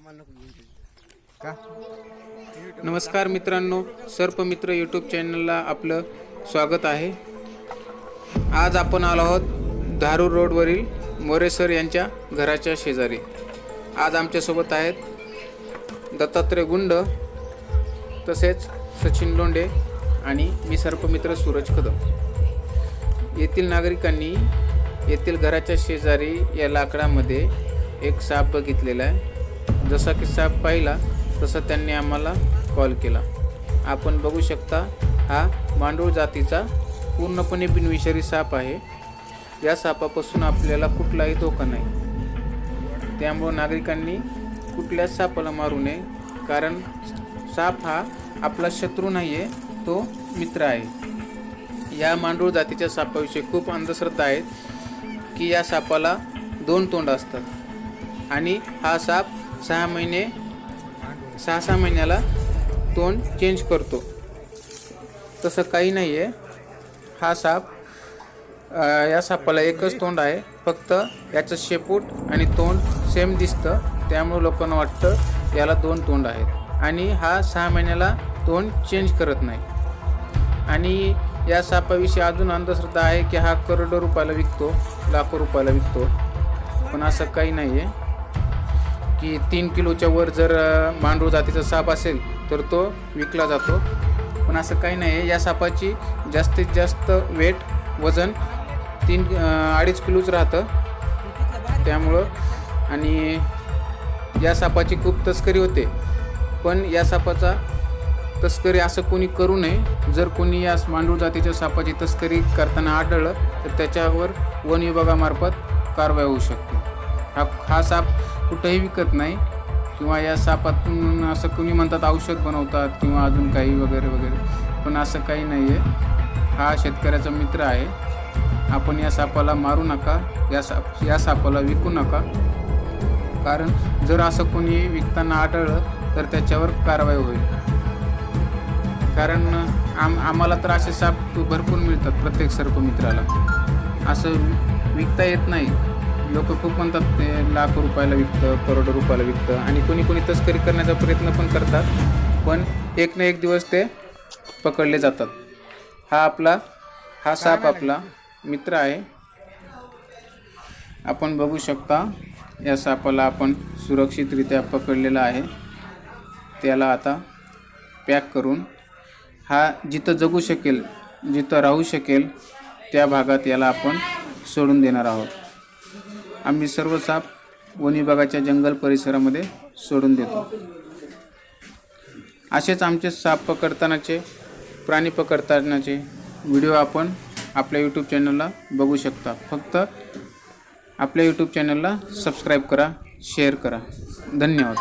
का? नमस्कार मित्रांनो सर्पमित्र यूट्यूब चॅनलला आपलं स्वागत आहे. आज आपण आलो आहोत धारूर रोडवरील मोरे सर यांच्या घराच्या शेजारी. आज आमच्यासोबत आहेत दत्तात्रय गुंड तसेच सचिन लोंडे आणि मी सर्पमित्र सूरज कदम. येथील नागरिकांनी येथील घराच्या शेजारी या लाकडामध्ये एक साप बघितलेला आहे. जसा की साप पाहिला तसा त्यांनी आम्हाला कॉल केला. आपण बघू शकता हा मांडूळ जातीचा पूर्णपणे बिनविषारी साप आहे. या सापापासून आपल्याला कुठलाही धोका नाही. त्यामुळं नागरिकांनी कुठल्याच सापाला मारू नये कारण साप हा आपला शत्रू नाही आहे तो मित्र आहे. या मांडूळ जातीच्या सापाविषयी खूप अंधश्रद्धा आहेत की या सापाला दोन तोंड असतात. आणि हा साप सहा महिने सहा सहा महिन्याला तोंड चेंज करतो. तसं काही नाही आहे हा साप या सापाला एकच तोंड आहे. फक्त याचं शेपूट आणि तोंड सेम दिसतं. त्यामुळे लोकांना वाटतं याला दोन तोंड आहेत. आणि हा सहा महिन्याला तोंड चेंज करत नाही. आणि या सापाविषयी अजून अंधश्रद्धा आहे की हा करोडो रुपयाला विकतो लाखो रुपयाला विकतो. पण असं काही नाही आहे की तीन किलोच्या वर जर मांडू मांडूळ जातीचा साप असेल तर तो विकला जातो. पण असं काही नाही आहे. या सापाची जास्तीत जास्त वेट वजन तीन अडीच किलोच राहतं. त्यामुळं आणि या सापाची खूप तस्करी होते. पण या सापाचा तस्करी असं कोणी करू नये. जर कोणी या मांडूळ जातीच्या सापाची तस्करी करताना आढळलं तर त्याच्यावर वन विभागामार्फत कारवाई होऊ शकते. हा हा साप कुठंही विकत नाही. किंवा या सापातून असं कोणी म्हणतात औषध बनवतात किंवा अजून काही वगैरे वगैरे. पण असं काही नाही आहे हा शेतकऱ्याचा मित्र आहे. आपण या सापाला मारू नका. या साप या सापाला विकू नका. कारण जर असं कोणी विकताना आढळलं तर त्याच्यावर कारवाई होईल. कारण आम आम्हाला तर असे साप भरपूर मिळतात प्रत्येक सर्पमित्राला असं विकता येत नाही. लोक खूप म्हणतात ते लाखो रुपयाला विकतं करोडो रुपयाला विकतं आणि कोणी कोणी तस्करी करण्याचा प्रयत्न पण करतात. पण एक ना एक दिवस ते पकडले जातात. हा आपला हा साप आपला मित्र आहे. आपण बघू शकता या सापाला आपण सुरक्षितरित्या पकडलेला आहे. त्याला आता पॅक करून हा जिथं जगू शकेल जिथं राहू शकेल त्या भागात याला आपण सोडून देणार आहोत. आम्ही सर्व साप वन विभागाच्या जंगल परिसरामध्ये सोडून देतो. असेच आमचे साप पकडतानाचे प्राणी पकडतानाचे व्हिडिओ आपण आपल्या यूट्यूब चॅनलला बघू शकता. फक्त आपल्या यूट्यूब चॅनलला सबस्क्राईब करा शेअर करा. धन्यवाद.